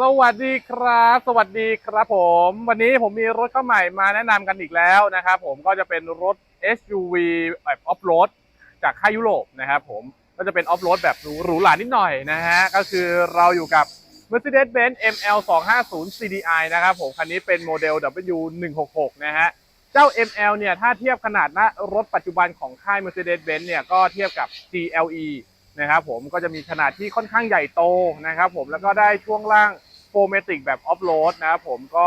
สวัสดีครับ สวัสดีครับผม วันนี้ผมมีรถเข้าใหม่มาแนะนำกันอีกแล้วนะครับผมก็จะเป็นรถ SUV แบบออฟโรดจากค่ายยุโรปนะครับผมก็จะเป็นออฟโรดแบบหรูหรูหรานิดหน่อยนะฮะก็คือเราอยู่กับ Mercedes-Benz ML 250 CDI นะครับผมคันนี้เป็นโมเดล W166 นะฮะเจ้า ML เนี่ยถ้าเทียบขนาดน้ารถปัจจุบันของค่าย Mercedes-Benz เนี่ยก็เทียบกับ GLE นะครับผมก็จะมีขนาดที่ค่อนข้างใหญ่โตนะครับผมแล้วก็ได้ช่วงล่าง เมติกแบบออฟโรดนะครับผมก็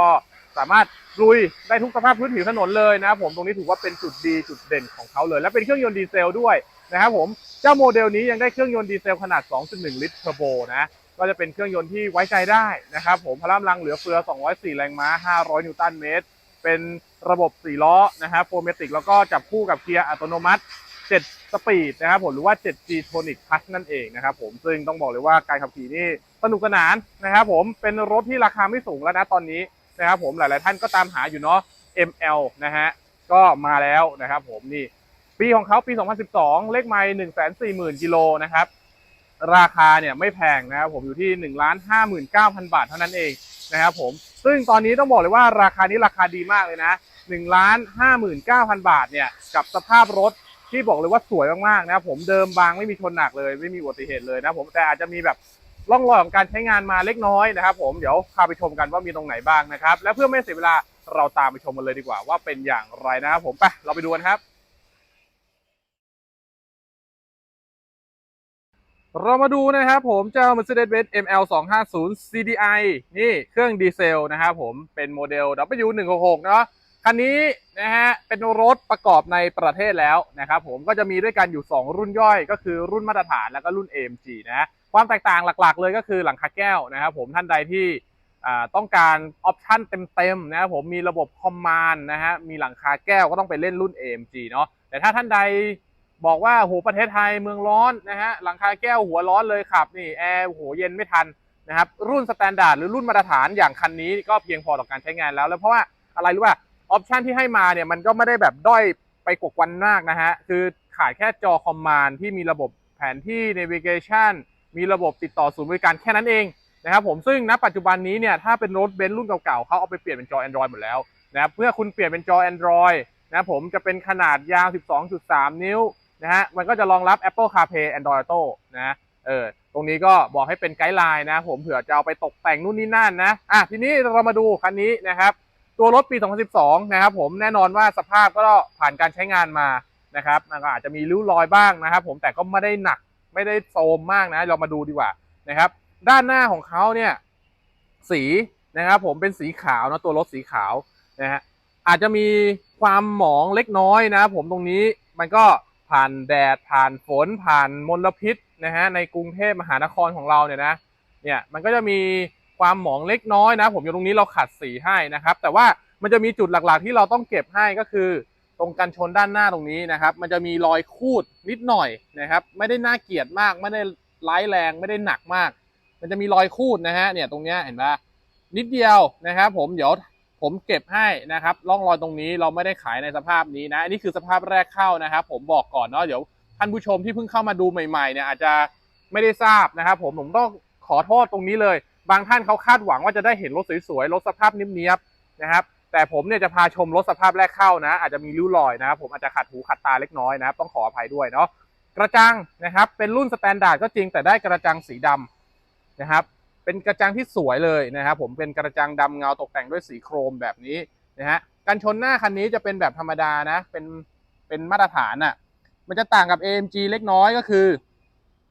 สามารถลุยได้ทุกสภาพพื้นผิวถนนเลยนะครับผมตรงนี้ถือว่าเป็นจุดดีจุดเด่นของเขาเลย และเป็นเครื่องยนต์ดีเซลด้วยนะครับผมเจ้าโมเดลนี้ยังได้เครื่องยนต์ดีเซลขนาด 2.1 ลิตรเทอร์โบนะก็จะเป็นเครื่องยนต์ที่ไว้ใจได้นะครับผมพลังลังเหลือเฟือ 204 แรงม้า 500 นิวตันเมตร เป็นระบบ 4 ล้อนะครับโฟเมติกแล้วก็จับคู่กับเกียร์อัตโนมัติ 7 สปีดนะครับผมหรือว่า 7G Tonic Plus นั่นเองนะครับผมซึ่งต้องบอกเลยว่าการขับขี่นี่สนุกสนานนะครับผมเป็นรถที่ราคาไม่สูงแล้วนะตอนนี้นะครับผมหลาย ๆ ท่านก็ตามหาอยู่เนาะ ML นะฮะก็มาแล้วนะครับผมนี่ปีของเขาปี 2012 เลขไมล์140,000กิโลนะครับราคาเนี่ยไม่แพงนะครับผมอยู่ที่1 59,000บาทเท่านั้นเองนะครับผมซึ่งตอนนี้ต้องบอกเลยว่าราคานี้ราคาดีมากเลยนะ1 59,000บาทเนี่ยกับสภาพรถ ที่บอกเลยว่าสวยมากๆนะครับผมเดิมบางไม่มีชนหนักเลย ไม่มีอุบัติเหตุเลยนะผมแต่อาจจะมีแบบร่องรอยของการใช้งานมาเล็กน้อยนะครับผมเดี๋ยวพาไปชมกันว่ามีตรงไหนบ้างนะครับ และเพื่อไม่เสียเวลาเราตามไปชมกันเลยดีกว่า ว่าเป็นอย่างไรนะครับผมไปเราไปดูกันครับ เรามาดูนะครับผมเจ้า Mercedes-Benz ML 250 CDI นี่เครื่องดีเซลนะครับผมเป็นโมเดล W166 เนาะ คันนี้นะฮะเป็นรถประกอบในประเทศแล้วนะครับผมก็จะมีด้วยกันอยู่ 2 รุ่นย่อย ก็คือรุ่นมาตรฐานแล้วก็รุ่น AMG นะความแตกต่างหลักๆ เลยก็คือหลังคาแก้วนะครับผมท่านใดที่ต้องการออปชั่นเต็มๆนะครับผมมีระบบคอมมานด์นะฮะมีหลังคาแก้วก็ต้องไปเล่นรุ่น AMG เนาะแต่ถ้าท่านใดบอกว่าโหประเทศไทยเมืองร้อนนะฮะหลังคาแก้วหัวร้อนเลยขับนี่แอร์โหเย็นไม่ทันนะครับรุ่นสแตนดาร์ดหรือรุ่นมาตรฐานอย่างคันนี้ก็เพียงพอต่อการใช้งานแล้วแล้วเพราะว่าอะไรรู้ป่ะ ออปชันที่ให้มาเนี่ยมันก็ไม่ได้แบบด้อยไปกว่าวันมากนะฮะ คือขาดแค่จอคอมมานด์ที่มีระบบแผนที่ navigation มีระบบติดต่อศูนย์บริการแค่นั้นเองนะครับผมซึ่งณปัจจุบันนี้เนี่ยถ้าเป็นรถเบนซ์รุ่นเก่าๆเขาเอาไปเปลี่ยนเป็นจอ Android หมดแล้วนะครับเพื่อคุณเปลี่ยนเป็นจอ Android นะผมจะเป็นขนาดยาว 12.3 นิ้วนะฮะมันก็จะรองรับ Apple CarPlay Android Auto นะเออตรงนี้ก็บอกให้เป็นไกด์ไลน์นะผมเผื่อจะเอาไปตกแต่งนู่นนี่นั่นนะอะทีนี้เรามาดูคันนี้นะครับ ตัวรถปี 2012 นะครับผมแน่นอนว่าสภาพก็ผ่านการใช้งานมานะครับก็อาจจะมีริ้วรอยบ้างนะครับ ผมแต่ก็ไม่ได้หนักไม่ได้โทรมมากนะ เรามาดูดีกว่านะครับ ด้านหน้าของเขาเนี่ยสีนะครับ ผมเป็นสีขาวนะตัวรถสีขาวนะฮะอาจจะมีความหมองเล็กน้อยนะครับผมตรงนี้มันก็ผ่านแดดผ่านฝนผ่านมลพิษนะฮะในกรุงเทพมหานครของเราเนี่ยนะเนี่ยมันก็จะมี ความหมองเล็กน้อยนะ ผมอยู่ตรงนี้เราขัดสีให้นะครับ แต่ว่ามันจะมีจุดหลักๆ ที่เราต้องเก็บให้ก็คือ ตรงกันชนด้านหน้าตรงนี้นะครับ มันจะมีรอยคูดนิดหน่อยนะครับ ไม่ได้น่าเกลียดมาก ไม่ได้ร้ายแรงไม่ได้หนักมาก มันจะมีรอยคูดนะฮะเนี่ยตรงเนี้ยเห็นปะนิดเดียวนะครับ ผมเดี๋ยวผมเก็บให้นะครับร่องรอยตรงนี้เราไม่ได้ขายในสภาพนี้นะอันนี้คือสภาพแรกเข้านะครับ ผมบอกก่อนเนาะเดี๋ยวท่านผู้ชมที่เพิ่งเข้ามาดูใหม่ๆเนี่ยอาจจะไม่ได้ทราบนะครับ ผมผมต้องขอโทษตรงนี้เลย บางท่านเขาคาดหวังว่าจะได้เห็นรถสวยๆ รถสภาพเนี้ยบๆนะครับ แต่ผมเนี่ยจะพาชมรถสภาพแรกเข้านะ อาจจะมีริ้วรอยนะครับ ผมอาจจะขัดหูขัดตาเล็กน้อยนะครับ ต้องขออภัยด้วยเนาะ กระจังนะครับ เป็นรุ่นสแตนดาร์ดก็จริงแต่ได้กระจังสีดำนะครับ เป็นกระจังที่สวยเลยนะครับ ผม เป็นกระจังดำเงาตกแต่งด้วยสีโครมแบบนี้นะฮะ กันชนหน้าคันนี้จะเป็นแบบธรรมดานะ เป็น เป็นมาตรฐานอะ่ะ มันจะต่างกับ AMG เล็กน้อยก็คือ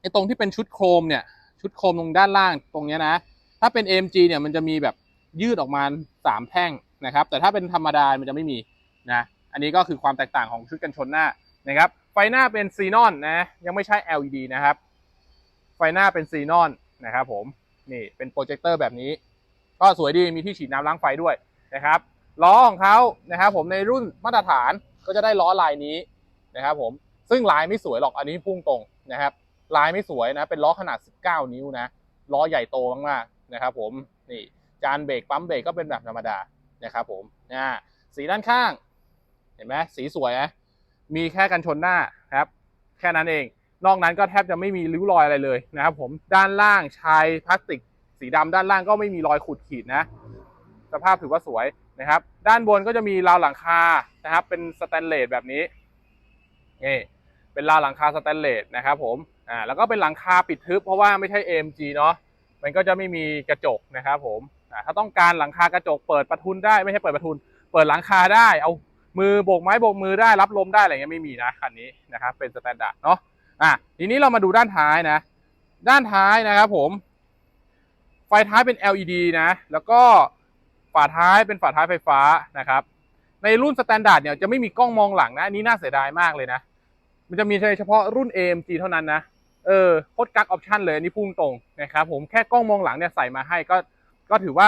ไอ้ตรงที่เป็นชุดโครมเนี่ย ชุดโครมตรงด้านล่างตรงเนี้ยนะ ถ้าเป็น AMG เนี่ยมันจะมีแบบยืดออกมาสามแท่งนะครับ แต่ถ้าเป็นธรรมดา มันจะไม่มีนะ อันนี้ก็คือความแตกต่างของชุดกันชนหน้านะครับ ไฟหน้าเป็นซีนอนนะ ยังไม่ใช่ LED นะครับ ไฟหน้าเป็นซีนอนนะครับผม นี่เป็นโปรเจคเตอร์แบบนี้ ก็สวยดี มีที่ฉีดน้ำล้างไฟด้วยนะครับ ล้อของเขานะครับผมในรุ่นมาตรฐานก็จะได้ล้อลายนี้นะครับผม ซึ่งลายไม่สวยหรอก อันนี้พุ่งตรงนะครับ ลายไม่สวยนะ เป็นล้อขนาด 19 นิ้วนะ ล้อใหญ่โตมาก นะครับผมนี่จานเบรกปั๊มเบรกก็เป็นแบบธรรมดานะครับผมนะสีด้านข้าง เห็นไหมสีสวยนะมีแค่กันชนหน้าครับ แค่นั้นเอง นอกนั้นก็แทบจะไม่มีริ้วรอยอะไรเลยนะครับผมด้านล่างชายพลาสติก สีดำด้านล่างก็ไม่มีรอยขูดขีดนะ สภาพถือว่าสวยนะครับ ด้านบนก็จะมีราวหลังคานะครับ เป็นสแตนเลสแบบนี้นี่เป็นราวหลังคาสแตนเลสนะครับผมอ่าแล้วก็เป็นหลังคาปิดทึบเพราะว่าไม่ใช่ AMG เนาะ มันก็จะไม่มีกระจกนะครับผมถ้าต้องการหลังคากระจกเปิดประทุนได้ไม่ใช่เปิดประทุน เปิดหลังคาได้เอามือโบกไม้โบกมือได้รับลมได้อะไรเงี้ยไม่มีนะคันนี้นะครับเป็นสแตนดาร์ดเนาะอะทีนี้เรามาดูด้านท้ายนะ ด้านท้ายนะครับผม ไฟท้ายเป็น LED นะ แล้วก็ฝาท้ายเป็นฝาท้ายไฟฟ้านะครับในรุ่นสแตนดาร์ดเนี่ยจะไม่มีกล้องมองหลังนะอันนี้น่าเสียดายมากเลยนะ มันจะมีเฉพาะรุ่น AMG เท่านั้นนะ เออโคตรกักออปชันเลยอันนี้พุ่งตรงนะครับผมแค่กล้องมองหลังเนี่ยใส่มาให้ก็ก็ถือว่า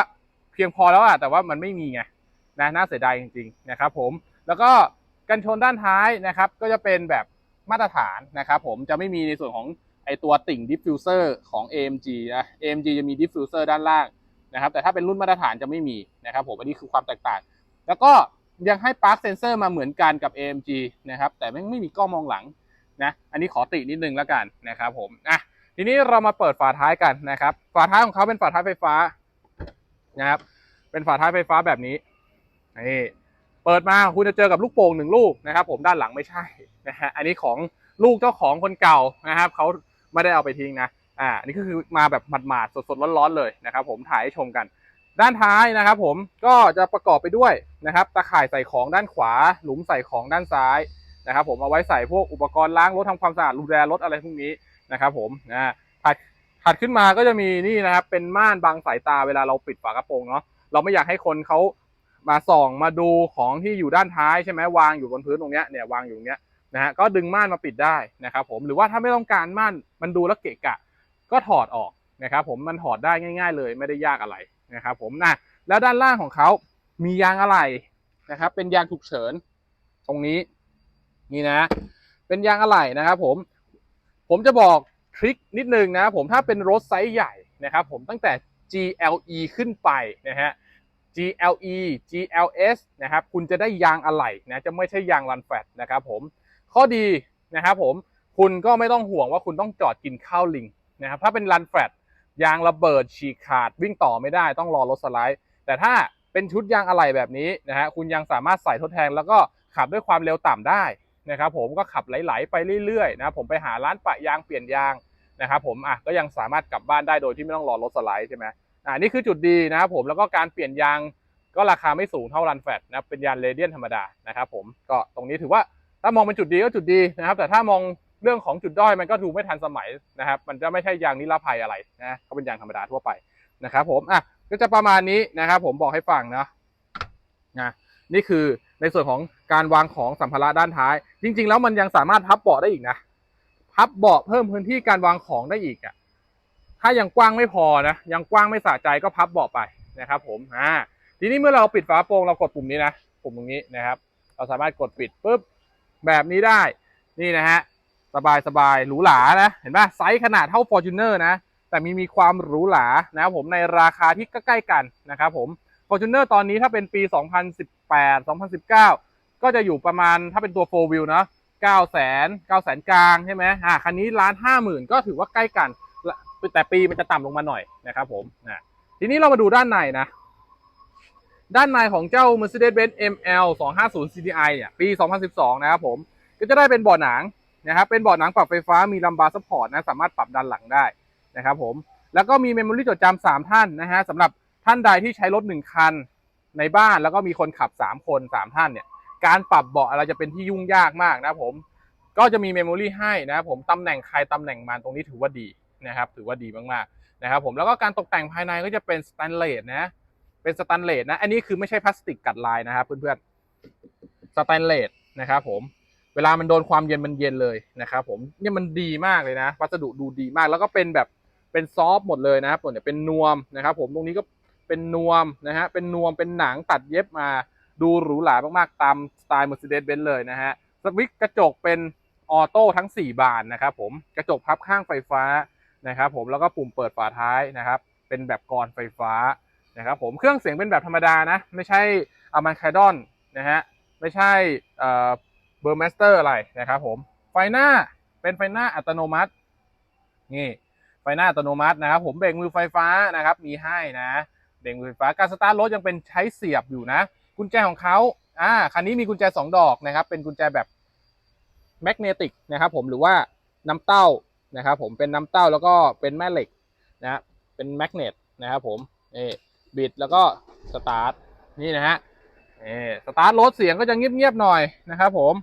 เพียงพอแล้วอะแต่ว่ามันไม่มีไงนะน่าเสียดายจริงๆนะครับผมแล้วก็กันชนด้านท้ายนะครับ ก็จะเป็นแบบมาตรฐานนะครับผมจะไม่มีในส่วนของไอตัวติ่งดิฟฟิวเซอร์ของ AMG นะ AMG จะมีดิฟฟิวเซอร์ด้านล่างนะครับ แต่ถ้าเป็นรุ่นมาตรฐานจะไม่มีนะครับผมอันนี้คือความแตกต่าง แล้วก็ยังให้ปาร์คเซนเซอร์มาเหมือนกันกับ AMG นะครับ แต่ไม่ไม่มีกล้องมองหลัง นะอันนี้ขอตินิดนึงแล้วกันนะครับผมอะทีนี้เรามาเปิดฝาท้ายกันนะครับ ฝาท้ายของเขาเป็นฝาท้ายไฟฟ้านะครับเป็นฝาท้ายไฟฟ้าแบบนี้นี่เปิดมาคุณจะเจอกับลูกโป่งหนึ่งลูกนะครับ ผมด้านหลังไม่ใช่นะฮะอันนี้ของลูกเจ้าของคนเก่านะครับเขาไม่ได้เอาไปทิ้งนะอ่าอันนี้ก็คือมาแบบหมาดๆสดๆร้อนๆเลยนะครับ ผมถ่ายให้ชมกัน ด้านท้ายนะครับ ผมก็จะประกอบไปด้วยนะครับตะข่ายใส่ของด้านขวา หลุมใส่ของด้านซ้าย นะครับผมเอาไว้ใส่พวกอุปกรณ์ล้างรถทำความสะอาดดูแลรถอะไรพวกนี้นะครับผมนะถัดถัดขึ้นมาก็จะมีนี่นะครับเป็นม่านบังสายตาเวลาเราปิดฝากระโปรงเนาะเราไม่อยากให้คนเขามาส่องมาดูของที่อยู่ด้านท้ายใช่ไหมวางอยู่บนพื้นตรงเนี้ยเนี่ยวางอยู่ตรงเนี้ยนะฮะก็ดึงม่านมาปิดได้นะครับผมหรือว่าถ้าไม่ต้องการม่านมันดูแล้วเกะกะ ก็ถอดออกนะครับผมมันถอดได้ง่าย ๆ เลยไม่ได้ยากอะไรนะครับผมนะแล้วด้านล่างของเขามียางอะไหล่นะครับเป็นยางฉุกเฉินตรงนี้ นี่นะ เป็นยางอะไหล่นะครับผม ผมจะบอกทริคนิดนึงนะผมถ้าเป็นรถไซส์ใหญ่นะครับผมตั้งแต่ GLE ขึ้นไปนะฮะ GLE GLS นะครับคุณจะได้ยางอะไหล่นะจะไม่ใช่ยางรันแฟตนะครับผมข้อดีนะครับผมคุณก็ไม่ต้องห่วงว่าคุณต้องจอดกินข้าวลิงนะครับถ้าเป็นรันแฟตยางระเบิดฉีกขาดวิ่งต่อไม่ได้ต้องรอรถสไลด์ แต่ถ้าเป็นชุดยางอะไหล่แบบนี้นะฮะคุณยังสามารถใส่ทดแทนแล้วก็ขับด้วยความเร็วต่ำได้ นะครับผมก็ขับไหลๆไปเรื่อยๆนะผมไปหาร้านปะยางเปลี่ยนยางนะครับผมอะก็ยังสามารถกลับบ้านได้โดยที่ไม่ต้องรอรถสไลด์ใช่ไหมอ่านี่คือจุดดีนะครับผมแล้วก็การเปลี่ยนยางก็ราคาไม่สูงเท่ารันแฟตนะเป็นยางเรเดียนธรรมดานะครับผมก็ตรงนี้ถือว่าถ้ามองเป็นจุดดีก็จุดดีนะครับ แต่ถ้ามองเรื่องของจุดด้อยมันก็ดูไม่ทันสมัยนะครับ มันจะไม่ใช่ยางนิรภัยอะไรนะก็เป็นยางธรรมดาทั่วไปนะครับผมอะก็จะประมาณนี้นะครับผมบอกให้ฟังนะนะนี่คือ ในส่วนของการวางของสัมภาระด้านท้าย จริง ๆ แล้วมันยังสามารถพับเบาะได้อีกนะพับเบาะเพิ่มพื้นที่การวางของได้อีกอะถ้ายังกว้างไม่พอนะยังกว้างไม่สะใจก็พับเบาะไปนะครับ ผมอ่าทีนี้เมื่อเราปิดฝาโปร่งเรากดปุ่มนี้นะปุ่มตรงนี้นะครับ เราสามารถกดปิดปุ๊บแบบนี้ได้นี่นะฮะสบายสบายหรูหรานะ เห็นป่ะไซส์ขนาดเท่า Fortuner นะ แต่มีมีความหรูหรานะครับผมในราคาที่ใกล้ๆกันนะครับผม Fortuner ตอนนี้ถ้าเป็นปี 2018 2019 ก็จะอยู่ประมาณถ้าเป็นตัว4 wheel นะ9แสน9แสนกลางใช่ไหมอ่าคันนี้ล้านห้าหมื่นก็ถือว่าใกล้กัน แต่ปีมันจะต่ำลงมาหน่อยนะครับผมนะทีนี้เรามาดูด้านในนะ ด้านในของเจ้า Mercedes-Benz ML 250 CDI เนี่ยปี 2012 นะครับผม ก็จะได้เป็นเบาะหนังนะครับ เป็นเบาะหนังปรับไฟฟ้ามีลัมบาร์ซัพพอร์ตนะ สามารถปรับด้านหลังได้นะครับผม แล้วก็มีเมมโมรี่จดจำสามท่านนะฮะสำหรับ ท่านใดที่ใช้รถหนึ่งคันในบ้านแล้วก็มีคนขับสามคนสามท่านเนี่ย การปรับเบาะอะไรจะเป็นที่ยุ่งยากมากนะครับผม ก็จะมีเมมโมรี่ให้นะครับผมตำแหน่งใครตำแหน่งมันตรงนี้ถือว่าดีนะครับ ถือว่าดีมากๆนะครับผมแล้วก็การตกแต่งภายในก็จะเป็นสแตนเลสนะเป็นสแตนเลสนะ อันนี้คือไม่ใช่พลาสติกกัดลายนะครับเพื่อนๆสแตนเลสนะครับผมเวลามันโดนความเย็นมันเย็นเลยนะครับผมเนี่ยมันดีมากเลยนะ วัสดุดูดีมากแล้วก็เป็นแบบเป็นซอฟต์หมดเลยนะครับผมเนี่ยเป็นนวมนะครับ ผมตรงนี้ก็ เป็นนวมนะฮะเป็นนวมเป็นหนังตัดเย็บมาดูหรูหรามากๆ ตามสไตล์ Mercedes-Benz เลยนะฮะสวิตกระจกเป็นออโต้ทั้ง 4 บานนะครับผมกระจกพับข้างไฟฟ้านะครับผมแล้วก็ปุ่มเปิดฝาท้ายนะครับ เป็นแบบกรไฟฟ้านะครับผมเครื่องเสียงเป็นแบบธรรมดานะ ไม่ใช่อามันคาดอนนะฮะไม่ใช่เอ่อเบอร์มาสเตอร์อะไรนะครับผมไฟหน้าเป็นไฟหน้าอัตโนมัตินี่ไฟหน้าอัตโนมัตินะครับผมเบรกมือไฟฟ้านะครับมีให้นะ เบรกมือไฟฟ้าการสตาร์ทรถยังเป็นใช้เสียบอยู่นะ กุญแจของเขาอ่าคันนี้มีกุญแจสองดอกนะครับ เป็นกุญแจแบบแมกเนติกนะครับผมหรือว่าน้ำเต้านะครับผมเป็นน้ำเต้าแล้วก็เป็นแม่เหล็กนะเป็นแมกเนตนะครับผมนี่บิดแล้วก็สตาร์ทนี่นะฮะนี่สตาร์ทรถเสียงก็จะเงียบๆหน่อยนะครับผม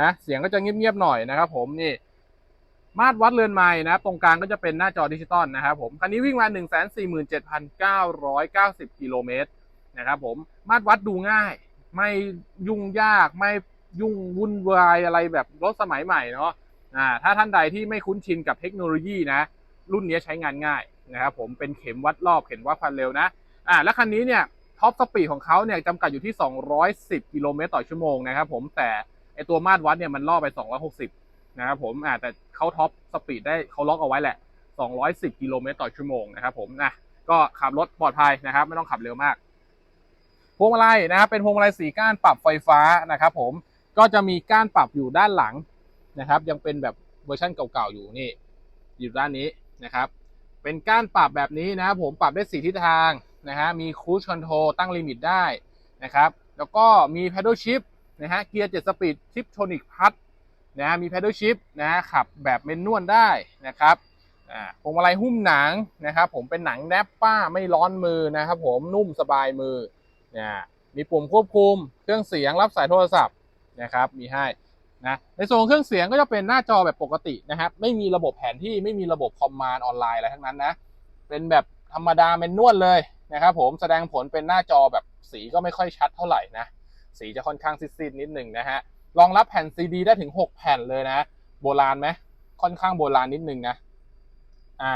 นะเสียงก็จะเงียบๆหน่อยนะครับผมนี่ มาตรวัดเรือนไม้นะครับตรงกลางก็จะเป็นหน้าจอดิจิตอลนะครับผมคันนี้วิ่งมา 1 4 7 9 9 0 กิโลเมตรนะครับผมมาตรวัดดูง่าย ไม่ยุ่งยากไม่ยุ่งวุ่นวายอะไรแบบรถสมัยใหม่เนาะอ่าถ้าท่านใดที่ไม่คุ้นชินกับเทคโนโลยีนะ รุ่นนี้ใช้งานง่ายนะครับผมเป็นเข็มวัดรอบเข็มวัดความเร็วนะอ่าแล้วคันนี้เนี่ยท็อปสปีดของเขาเนี่ยจำกัดอยู่ที่ 210 กิโลเมตรต่อชั่วโมงนะครับผมแต่ไอตัวมาตรวัดเนี่ยมันล่อไป 260 นะครับผมอ่าแต่เขาท็อปสปีดได้เขาล็อกเอาไว้แหละ 210 กิโลเมตรต่อชั่วโมงนะครับผมนะก็ขับรถปลอดภัยนะครับ ไม่ต้องขับเร็วมาก พวงมาลัยนะครับเป็นพวงมาลัยสีก้านปรับไฟฟ้านะครับผมก็จะมีก้านปรับอยู่ด้านหลังนะครับ ยังเป็นแบบเวอร์ชันเก่าๆอยู่นี่ อยู่ด้านนี้นะครับ เป็นก้านปรับแบบนี้นะครับผมปรับได้สีทิศทางนะฮะมีคู c คอนโทรตั้งลิมิตได้นะครับ แล้วก็มี paddle shift นะฮะเกียร์7สปีดชิปโทนิกพัด นะมี paddle shift นะขับแบบเมนนวลได้นะครับพวงมาลัยหุ้มหนังนะครับ ผมเป็นหนังแนบป้าไม่ร้อนมือนะครับ ผมนุ่มสบายมือนี่ยมีปุ่มควบคุม เครื่องเสียงรับสายโทรศัพท์นะครับ มีให้นะในส่วนเครื่องเสียงก็จะเป็นหน้าจอแบบปกตินะครับ ไม่มีระบบแผนที่ไม่มีระบบคอมมานด์ออนไลน์อะไรทั้งนั้นนะเป็นแบบธรรมดาเมนนวลเลยนะครับผมแสดงผลเป็นหน้าจอแบบสีก็ไม่ค่อยชัดเท่าไหร่นะสีจะค่อนข้างซีดๆนิดหนึ่งนะฮะ รองรับแผ่นซีดีได้ถึง 6 แผ่นเลยนะ โบราณไหมค่อนข้างโบราณนิดนึงนะอ่า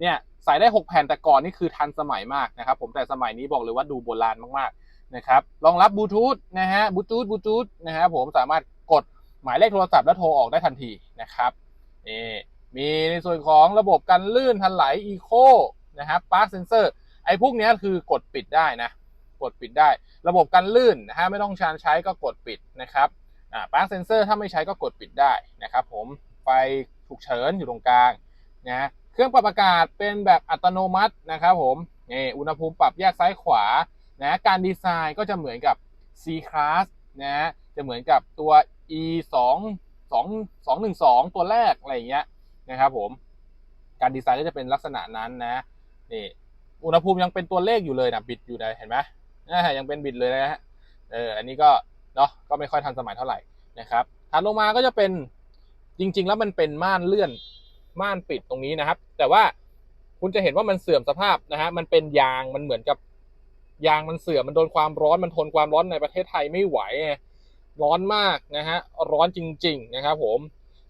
เนี่ยใส่ได้ 6 แผ่นแต่ก่อนนี่คือทันสมัยมากนะครับผมแต่สมัยนี้บอกเลยว่าดูโบราณมากๆนะครับรองรับบลูทูธนะฮะบลูทูธบลูทูธนะฮะผมสามารถกดหมายเลขโทรศัพท์แล้วโทรออกได้ทันทีนะครับนี่มีในส่วนของระบบกันลื่นทันไหลอีโคนะครับปาร์คเซนเซอร์ไอ้พวกนี้คือกดปิดได้นะกดปิดได้ ระบบกันลื่นนะฮะไม่ต้องชานใช้ก็กดปิดนะครับ ปาร์คเซนเซอร์ถ้าไม่ใช้ก็กดปิดได้นะครับผมไฟฉุกเฉินอยู่ตรงกลางนะเครื่องปรับอากาศเป็นแบบอัตโนมัตินะครับผมนี่อุณหภูมิปรับแยกซ้ายขวานะการดีไซน์ก็จะเหมือนกับ C Class นะจะเหมือนกับตัว E 2 2 2 1 2 ตัวแรกอะไรอย่างเงี้ยนะครับผมการดีไซน์ก็จะเป็นลักษณะนั้นนะนี่อุณหภูมิยังเป็นตัวเลขอยู่เลยนะบิดอยู่เลยเห็นไหมอ่ยังเป็นบิดเลยนะฮะเอออันนี้ก็ เนาะก็ไม่ค่อยทันสมัยเท่าไหร่นะครับถัดลงมาก็จะเป็นจริง ๆ แล้วมันเป็นม่านเลื่อนม่านปิดตรงนี้นะครับ แต่ว่าคุณจะเห็นว่ามันเสื่อมสภาพนะฮะมันเป็นยางมันเหมือนกับยางมันเสื่อมมันโดนความร้อนมันทนความร้อนในประเทศไทยไม่ไหว ร้อนมากนะฮะร้อนจริง ๆ นะครับผม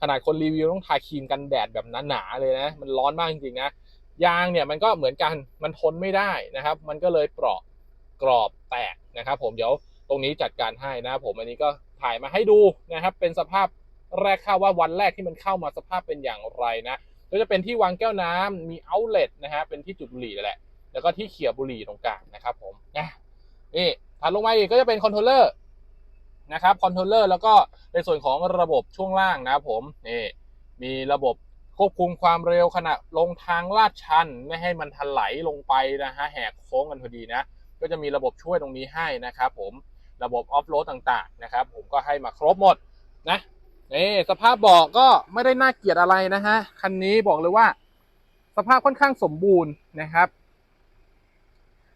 ขนาดคนรีวิวต้องทาครีมกันแดดแบบหนาๆเลยนะมันร้อนมากจริงๆนะยางเนี่ยมันก็เหมือนกันมันทนไม่ได้นะครับ มันก็เลยเปราะกรอบแตกนะครับ ผมเดี๋ยว ตรงนี้จัดการให้นะผมอันนี้ก็ถ่ายมาให้ดูนะครับ เป็นสภาพแรกเข้าว่าวันแรกที่มันเข้ามาสภาพเป็นอย่างไรนะก็จะเป็นที่วางแก้วน้ำมีเอาเล t นะฮะเป็นที่จุดบุหรี่แหละ แล้วก็ที่เขี่ยบุหรี่ตรงกลางนะครับผมนะนี่ถัดลงมาอีกก็จะเป็นคอนโทรลเลอร์นะครับคอนโทรลเลอร์แล้วก็ในส่วนของระบบช่วงล่างนะครับผมนี่มีระบบควบคุมความเร็วขณะลงทางลาดชัน ไม่ให้มันถลายลงไปนะฮะแหกโค้งกันพอดีนะ ก็จะมีระบบช่วยตรงนี้ให้นะครับผม ระบบออฟโรดต่างๆนะครับ ผมก็ให้มาครบหมดนะนี่สภาพเบาะก็ไม่ได้น่าเกลียดอะไรนะฮะคันนี้บอกเลยว่า สภาพค่อนข้างสมบูรณ์นะครับ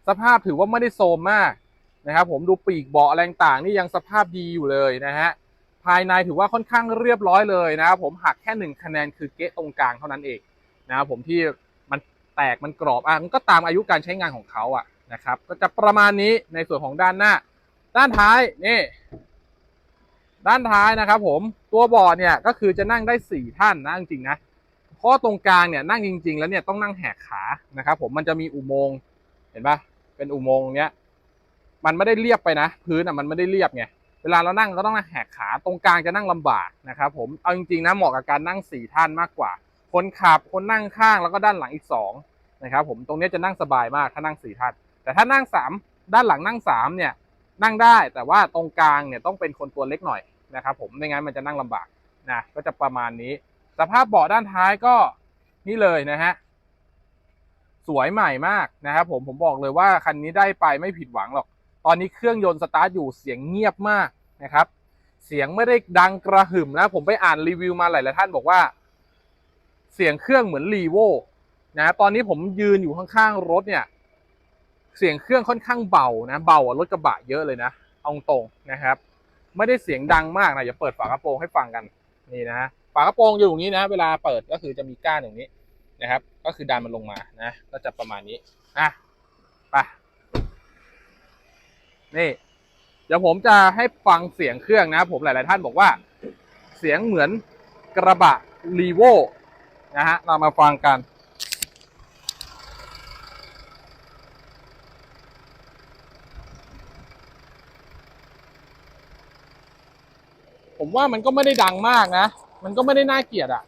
สภาพถือว่าไม่ได้โซมมากนะครับ ผมดูปีกเบาะอะไรต่างนี่ยังสภาพดีอยู่เลยนะฮะภายในถือว่าค่อนข้างเรียบร้อยเลยนะครับผมหักแค่หนึ่งคะแนนคือเกะตรงกลางเท่านั้นเองนะครับผมที่มันแตกมันกรอบอะมันก็ตามอายุการใช้งานของเขาอะนะครับ ก็จะประมาณนี้ในส่วนของด้านหน้า ด้านท้ายนี่ ด้านท้ายนะครับ ผมตัวเบาะเนี่ยก็คือจะนั่งได้สี่ท่านนะจริงๆนะเพราะตรงกลางเนี่ยนั่งจริง ๆ แล้วเนี่ยต้องนั่งแหกขานะครับ ผมมันจะมีอุโมงค์เห็นปะเป็นอุโมงค์เนี้ยมันไม่ได้เรียบไปนะ พื้นอะมันไม่ได้เรียบไงเวลาเรานั่งก็ต้องนั่งแหกขาตรงกลางจะนั่งลำบากนะครับ ผมเอาจริงๆนะเหมาะกับการนั่งสี่ท่านมากกว่า คนขับคนนั่งข้างแล้วก็ด้านหลังอีกสองนะครับ ผมตรงนี้จะนั่งสบายมากถ้านั่งสี่ท่าน แต่ถ้านั่งสามด้านหลังนั่งสามเนี่ย นั่งได้แต่ว่าตรงกลางเนี่ยต้องเป็นคนตัวเล็กหน่อยนะครับผมไม่งั้นมันจะนั่งลำบากนะก็จะประมาณนี้ สภาพเบาะด้านท้ายก็นี่เลยนะฮะสวยใหม่มากนะครับผมผมบอกเลยว่าคันนี้ได้ไปไม่ผิดหวังหรอก ตอนนี้เครื่องยนต์สตาร์ทอยู่เสียงเงียบมากนะครับ เสียงไม่ได้ดังกระหึ่มนะ ผมไปอ่านรีวิวมาหลายๆท่านบอกว่า เสียงเครื่องเหมือนรีโวนะตอนนี้ผมยืนอยู่ข้างๆรถเนี่ย เสียงเครื่องค่อนข้างเบานะ เบากว่ารถกระบะเยอะเลยนะ เอาตรงนะครับ ไม่ได้เสียงดังมากนะอย่าเปิดฝากระโปรงให้ฟังกันนี่นะฝากระโปรงอยู่อย่างนี้นะ เวลาเปิดก็คือจะมีก้านอย่างนี้นะครับ ก็คือดันมันลงมานะ ก็จะประมาณนี้อะไปนี่ เดี๋ยวผมจะให้ฟังเสียงเครื่องนะ ผมหลาย ๆ ท่านบอกว่า เสียงเหมือนกระบะรีโวนะฮะเรามาฟังกัน ผมว่ามันก็ไม่ได้ดังมากนะ มันก็ไม่ได้น่าเกลียดอะ่ะ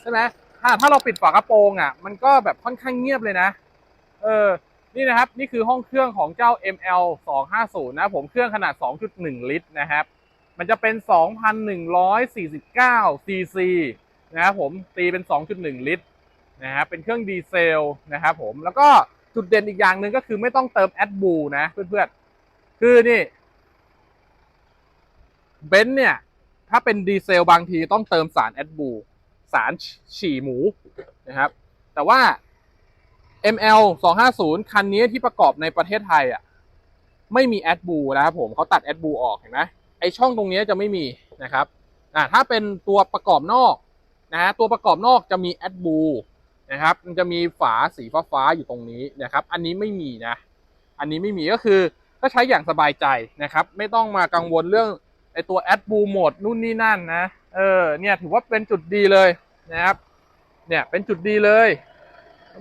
ใช่ไหมถ้าถ้าเราปิดฝากระโปรงอะ่ะ มันก็แบบค่อนข้างเงียบเลยนะ เออ นี่นะครับ นี่คือห้องเครื่องของเจ้า ML 250นะผมเครื่องขนาด 2.1 ลิตรนะครับ มันจะเป็น 2,149 cc นะครับผมตีเป็น 2.1 ลิตรนะครับเป็นเครื่องดีเซลนะครับผมแล้วก็จุดเด่นอีกอย่างหนึ่งก็คือไม่ต้องเติมแอดบูนะเพื่อนๆ คือนี่เบนซ์เนี่ย ถ้าเป็นดีเซลบางทีต้องเติมสารแอดบูสารฉี่หมูนะครับ แต่ว่า ML 250 คันนี้ที่ประกอบในประเทศไทยอะไม่มีแอดบูนะครับผมเขาตัดแอดบูออกเห็นไหมไอช่องตรงนี้จะไม่มีนะครับอ่าถ้าเป็นตัวประกอบนอกนะฮะตัวประกอบนอกจะมีแอดบูนะครับมันจะมีฝาสีฟ้าๆอยู่ตรงนี้นะครับ อันนี้ไม่มีนะ อันนี้ไม่มีก็คือก็ใช้อย่างสบายใจนะครับ ไม่ต้องมากังวลเรื่อง ไอตัวแอดบูโหมดนู่นนี่นั่นนะเออเนี่ยถือว่าเป็นจุดดีเลยนะครับ เนี่ยเป็นจุดดีเลย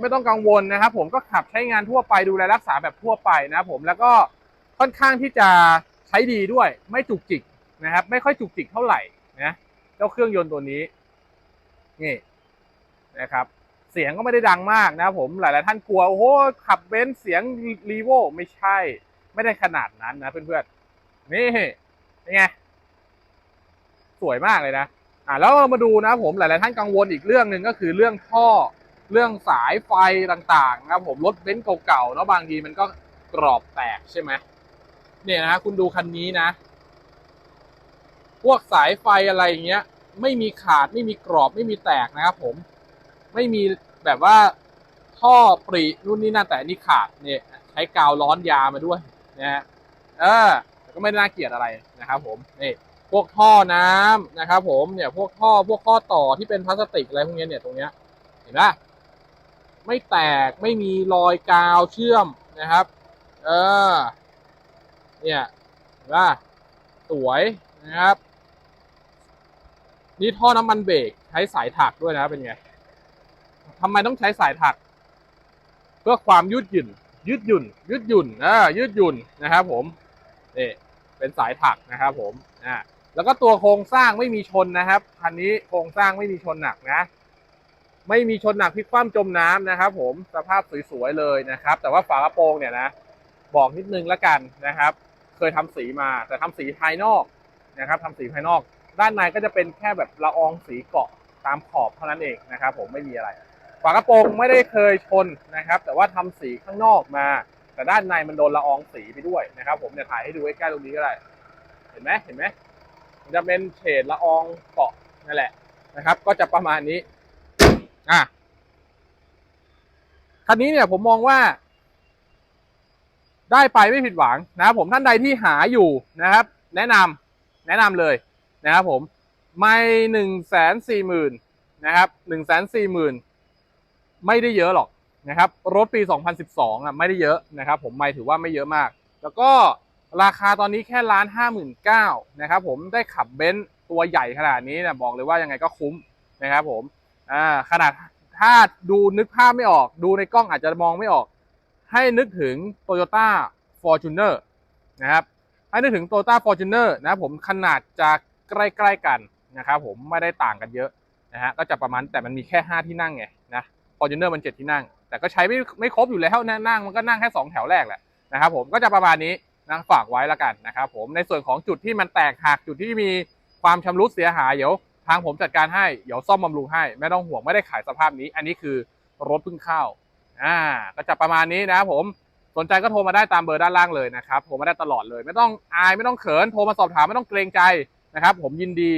ไม่ต้องกังวลนะครับ ผมก็ขับใช้งานทั่วไปดูแลรักษาแบบทั่วไปนะผมแล้วก็ค่อนข้างที่จะใช้ดีด้วยไม่จุกจิกนะครับ ไม่ค่อยจุกจิกเท่าไหร่นะเจ้าเครื่องยนต์ตัวนี้นี่นะครับ เสียงก็ไม่ได้ดังมากนะผมหลาย ๆ ท่านกลัวโอ้โหขับเบนซ์เสียงรีโวไม่ใช่ ไม่ได้ขนาดนั้นนะเพื่อน ๆ นี่เป็นไง สวยมากเลยนะอ่าแล้วเรามาดูนะผมหลายๆท่านกังวลอีกเรื่องหนึ่งก็คือเรื่องท่อเรื่องสายไฟต่างๆนะครับผมรถเบนซ์เก่าๆแล้วบางทีมันก็กรอบแตกใช่ไหมเนี่ยนะคุณดูคันนี้นะ พวกสายไฟอะไรอย่างเงี้ย ไม่มีขาดไม่มีกรอบไม่มีแตกนะครับผมไม่มีแบบว่าท่อปรินู่นนี่นั่นแต่นี่ขาดเนี่ยใช้กาวร้อนยามาด้วยนะฮะเออก็ไม่น่าเกลียดอะไรนะครับผมนี่ พวกท่อน้ำนะครับผมเนี่ยพวกท่อพวกข้อต่อที่เป็นพลาสติกอะไรพวกนี้เนี่ยตรงเนี้ยเห็นไหมไม่แตกไม่มีรอยกาวเชื่อมนะครับ เออ เนี่ยเห็นปะสวยนะครับ นี่ท่อน้ำมันเบรกใช้สายถักด้วยนะเป็นไงทำไมต้องใช้สายถัก เพื่อความยืดหยุ่น ยืดหยุ่น ยืดหยุ่นอ่ายืดหยุ่นนะครับ ผมนี่เป็นสายถักนะครับผมอ่า แล้วก็ตัวโครงสร้างไม่มีชนนะครับคันนี้โครงสร้างไม่มีชนหนักนะ ไม่มีชนหนักพลิกคว่ำจมน้ำนะครับ ผมสภาพสวยๆเลยนะครับ แต่ว่าฝากระโปรงเนี่ยนะ บอกนิดนึงละกันนะครับ เคยทำสีมาแต่ทำสีภายนอกนะครับทำสีภายนอก ด้านในก็จะเป็นแค่แบบละอองสีเกาะตามขอบเท่านั้นเองนะครับ ผมไม่มีอะไร ฝากระโปรงไม่ได้เคยชนนะครับ แต่ว่าทำสีข้างนอกมา แต่ด้านในมันโดนละอองสีไปด้วยนะครับ ผมจะถ่ายให้ดูใกล้ๆตรงนี้ก็ได้ เห็นไหมเห็นไหม จะเป็นเฉดละอองเกาะนั่นแหละนะครับ ก็จะประมาณนี้อะคันนี้เนี่ยผมมองว่า ได้ไปไม่ผิดหวังนะครับผมท่านใดที่หาอยู่นะครับ แนะนำแนะนำเลยนะครับผมไม่หนึ่งแสนสี่หมื่นนะครับหนึ่งแสนสี่หมื่นไม่ได้เยอะหรอกนะครับ รถปี 2012อะไม่ได้เยอะนะครับ ผมไม่ถือว่าไม่เยอะมาก แล้วก็ ราคาตอนนี้แค่ล้านห้าหมื่นเก้านะครับผมได้ขับเบนซ์ตัวใหญ่ขนาดนี้นะบอกเลยว่ายังไงก็คุ้มนะครับผมอ่าขนาดถ้าดูนึกภาพไม่ออก ดูในกล้องอาจจะมองไม่ออก ให้นึกถึง Toyota Fortuner นะครับให้นึกถึง Toyota Fortuner นะครับผมขนาดจะใกล้ๆกันนะครับผมไม่ได้ต่างกันเยอะนะฮะก็จะประมาณแต่มันมีแค่ 5 ที่นั่งไงนะ Fortuner มัน 7 ที่นั่ง แต่ก็ใช้ไม่ไม่ครบอยู่แล้วนะนั่งมันก็นั่งแค่ 2 แถวแรกแหละนะครับผมก็จะประมาณนี้ นะฝากไว้ละกันนะครับผมในส่วนของจุดที่มันแตกหักจุดที่มีความชำรุดเสียหายเดี๋ยวทางผมจัดการให้เดี๋ยวซ่อมบำรุงให้ไม่ต้องห่วงไม่ได้ขายสภาพนี้ อันนี้คือรถเพิ่งเข้าอ่าก็จะประมาณนี้นะครับผมสนใจก็โทรมาได้ตามเบอร์ด้านล่างเลยนะครับโทรมาได้ตลอดเลย ไม่ต้องอายไม่ต้องเขินโทรมาสอบถามไม่ต้องเกรงใจนะครับ ผมยินดี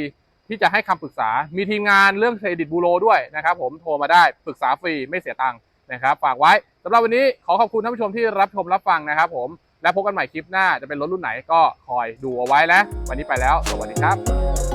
ที่จะให้คำปรึกษา มีทีมงานเรื่องเครดิตบูโรด้วยนะครับ ผมโทรมาได้ปรึกษาฟรีไม่เสียตังค์นะครับ ฝากไว้สำหรับวันนี้ขอขอบคุณท่านผู้ชมที่รับชมรับฟังนะครับ ผม และพบกันใหม่คลิปหน้าจะเป็นรถรุ่นไหนก็คอยดูเอาไว้นะ วันนี้ไปแล้ว สวัสดีครับ